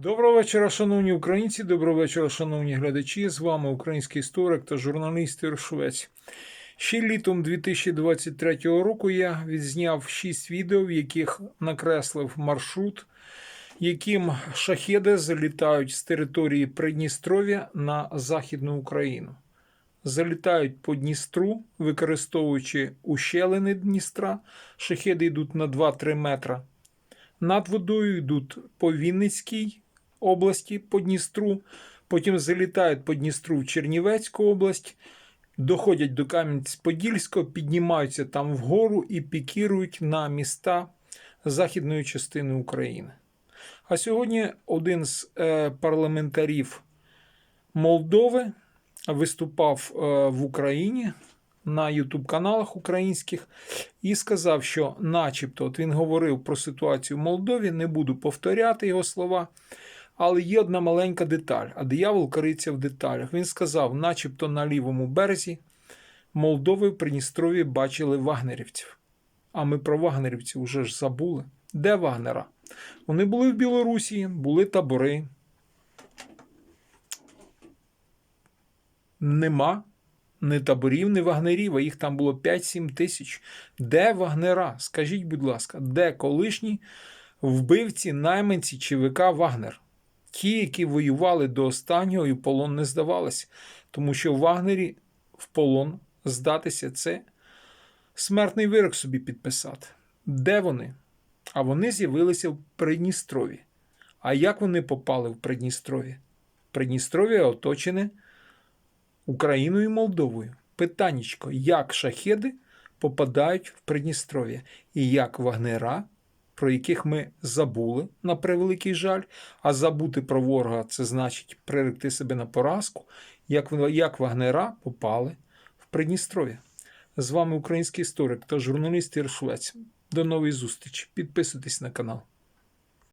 Доброго вечора, шановні українці, доброго вечора, шановні глядачі. З вами український історик та журналіст Ір Швець. Ще літом 2023 року я відзняв 6 відео, в яких накреслив маршрут, яким шахеди залітають з території Придністров'я на Західну Україну. Залітають по Дністру, використовуючи ущелини Дністра. Шахеди йдуть на 2-3 метра над водою йдуть по Вінницькій області, по Дністру, потім залітають по Дністру в Чернівецьку область, доходять до Кам'янець-Подільського, піднімаються там вгору і пікірують на міста західної частини України. А сьогодні один з е, парламентарів Молдови виступав е, в Україні на Ютуб-каналах українських і сказав, що, начебто, от він говорив про ситуацію в Молдові, не буду повторяти його слова. Але є одна маленька деталь, а диявол кориться в деталях. Він сказав, начебто на лівому березі Молдови в Придністров'ї бачили вагнерівців. А ми про вагнерівців вже ж забули. Де Вагнера? Вони були в Білорусі, були табори. Нема ні таборів, ні вагнерів, а їх там було 5-7 тисяч. Де вагнера? Скажіть, будь ласка, де колишні вбивці, найманці ЧВК Вагнер? Ті, які воювали до останнього і в полон не здавалися. Тому що в Вагнері в полон здатися це смертний вирок собі підписати. Де вони? А вони з'явилися в Придністрові. А як вони попали в Придністров'я? Придністров'я оточене Україною і Молдовою. Питаннячко, як шахеди попадають в Придністров'я і як вагнера, про яких ми забули на превеликий жаль, а забути про ворога це значить приректи себе на поразку, як, як вагнера попали в Придністров'я. З вами український історик та журналіст Іршвець. До нової зустрічі. Підписуйтесь на канал.